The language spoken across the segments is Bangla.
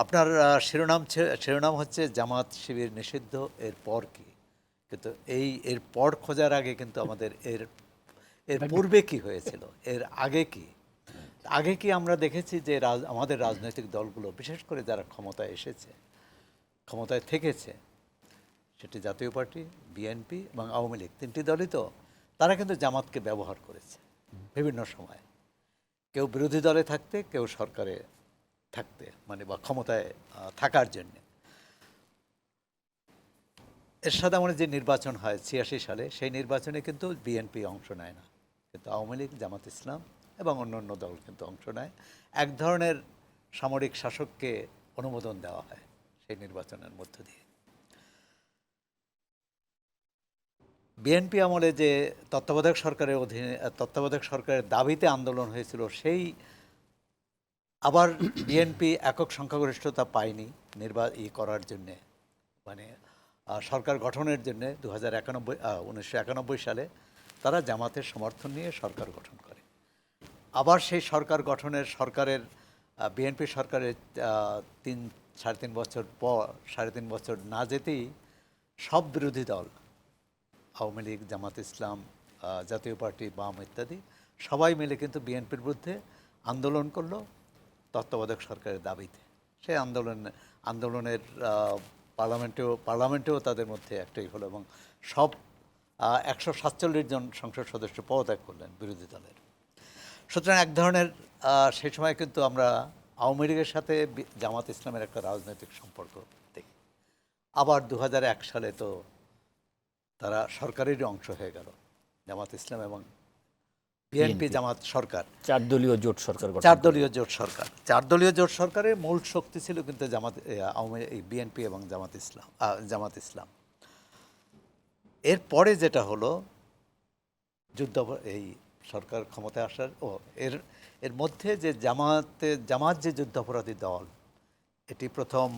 আপনার শিরোনাম শিরোনাম হচ্ছে জামাত শিবির নিষিদ্ধ এর পর কি? কিন্তু এই এর পর খোঁজার আগে কিন্তু আমাদের এর এর পূর্বে কি হয়েছিল? এর আগে কি? আগে কি আমরা দেখেছি যে রাজ- আমাদের রাজনৈতিক দলগুলো বিশেষ করে যারা ক্ষমতায় এসেছে ক্ষমতায় থেকেছে সেটি জাতীয় পার্টি বিএনপি এবং আওয়ামী লীগ তিনটি দলই তো তারা কিন্তু জামাতকে ব্যবহার করেছে বিভিন্ন সময়। কেউ বিরোধী দলে থাকতে কেউ সরকারে থাকতে মানে বা ক্ষমতায় থাকার জন্য। এরশাদ আমলে যে নির্বাচন হয় ছিয়াশি সালে, সেই নির্বাচনে কিন্তু বিএনপি অংশ নেয় না। কিন্তু আওয়ামী লীগ, জামাত ইসলাম এবং অন্যান্য দল কিন্তু অংশ নেয়। এক ধরনের সামরিক শাসককে অনুমোদন দেওয়া হয় সেই নির্বাচনের মধ্য দিয়ে। বিএনপি আমলে যে তত্ত্বাবধায়ক সরকারের অধীনে, তত্ত্বাবধায়ক সরকারের দাবিতে আন্দোলন হয়েছিল, সেই আবার বিএনপি একক সংখ্যাগরিষ্ঠতা পায়নি নির্বা ই করার জন্যে। মানে সরকার গঠনের জন্য দু হাজার একানব্বই উনিশশো একানব্বই সালে তারা জামাতের সমর্থন নিয়ে সরকার গঠন করে। আবার সেই সরকার গঠনের সরকারের বিএনপি সরকারের তিন, সাড়ে তিন বছর পর, সাড়ে তিন বছর না যেতেই সব বিরোধী দল, আওয়ামী লীগ, জামাত ইসলাম জাতীয় পার্টি, বাম ইত্যাদি সবাই মিলে কিন্তু বিএনপির বিরুদ্ধে আন্দোলন করল। তত্ত্বাবধায়ক সরকারের দাবিতে। সেই আন্দোলন, আন্দোলনের পার্লামেন্টেও পার্লামেন্টেও তাদের মধ্যে একটাই হলো এবং সব একশো সাতচল্লিশ জন সংসদ সদস্য পদত্যাগ করলেন বিরোধী দলের। সুতরাং এক ধরনের সেই সময় কিন্তু আমরা আওয়ামী লীগের সাথে জামাত ইসলামের একটা রাজনৈতিক সম্পর্ক দেখি। আবার দু হাজার এক সালে তো তারা সরকারেরই অংশ হয়ে গেল, জামাত ইসলাম এবং বিএনপি জামাত সরকার। চার দলীয় জোট সরকার চার দলীয় জোট সরকার। চার দলীয় জোট সরকারের মূল শক্তি ছিল কিন্তু জামাত আওয়ামী বিএনপি এবং জামাত ইসলাম জামাত ইসলাম। এরপরে যেটা হলো যুদ্ধ এই সরকার ক্ষমতায় আসার ও এর এর মধ্যে যে জামাতে জামাত যে যুদ্ধাপরাধী দল এটি প্রথম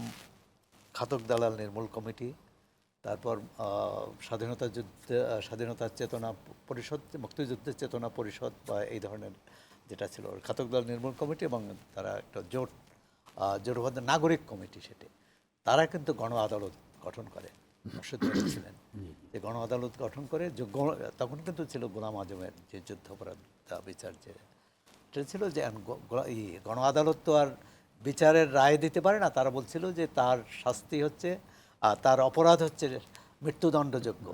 খাতক দালাল নির্মূল কমিটি। তারপর স্বাধীনতা যুদ্ধ স্বাধীনতার চেতনা পরিষদ মুক্তিযুদ্ধের চেতনা পরিষদ বা এই ধরনের যেটা ছিল খাতক দল নির্মূল কমিটি এবং তারা একটা জোট জোটবদ্ধ নাগরিক কমিটি সেটি। তারা কিন্তু গণ আদালত গঠন করে ছিলেন। যে গণ আদালত গঠন করে যে তখন কিন্তু ছিল গোলাম আজমের যে যুদ্ধাপরাধ বিচার যে এটা ছিল যে গণ আদালত তো আর বিচারের রায় দিতে পারে না। তারা বলছিল যে তার শাস্তি হচ্ছে তার অপরাধ হচ্ছে মৃত্যুদণ্ডযোগ্য।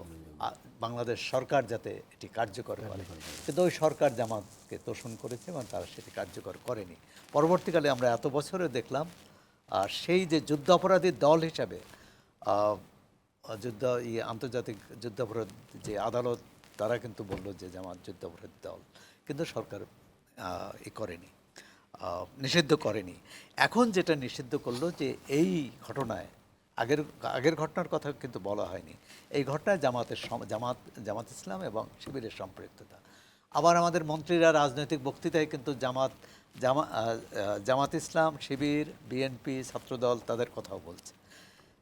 বাংলাদেশ সরকার যাতে এটি কার্যকর করে। কিন্তু ওই সরকার জামাতকে তোষণ করেছে এবং তারা সেটি কার্যকর করেনি। পরবর্তীকালে আমরা এত বছরে দেখলাম আর সেই যে যুদ্ধ অপরাধী দল হিসাবে যুদ্ধ ই আন্তর্জাতিক যুদ্ধাপরাধ যে আদালত তারা কিন্তু বলল যে জামাত যুদ্ধাপরাধ দল। কিন্তু সরকার ই করেনি নিষিদ্ধ করেনি। এখন যেটা নিষিদ্ধ করল যে এই ঘটনায় আগের আগের ঘটনার কথা কিন্তু বলা হয়নি। এই ঘটনায় জামাতের জামাত জামাত ইসলাম এবং শিবিরের সম্পৃক্ততা। আবার আমাদের মন্ত্রীরা রাজনৈতিক বক্তৃতায় কিন্তু জামাত, জামা জামাত ইসলাম, শিবির, বিএনপি, ছাত্রদল তাদের কথাও বলছে।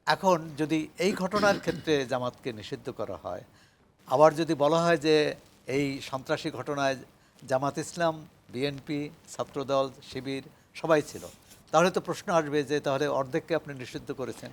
এখন যদি এই ঘটনার ক্ষেত্রে জামাতকে নিষিদ্ধ করা হয়, আবার যদি বলা হয় যে এই সন্ত্রাসী ঘটনায় জামাত ইসলাম, বিএনপি, ছাত্রদল, শিবির সবাই ছিল তাহলে তো প্রশ্ন আসবে যে তাহলে অর্ধেককে আপনি নিষিদ্ধ করেছেন।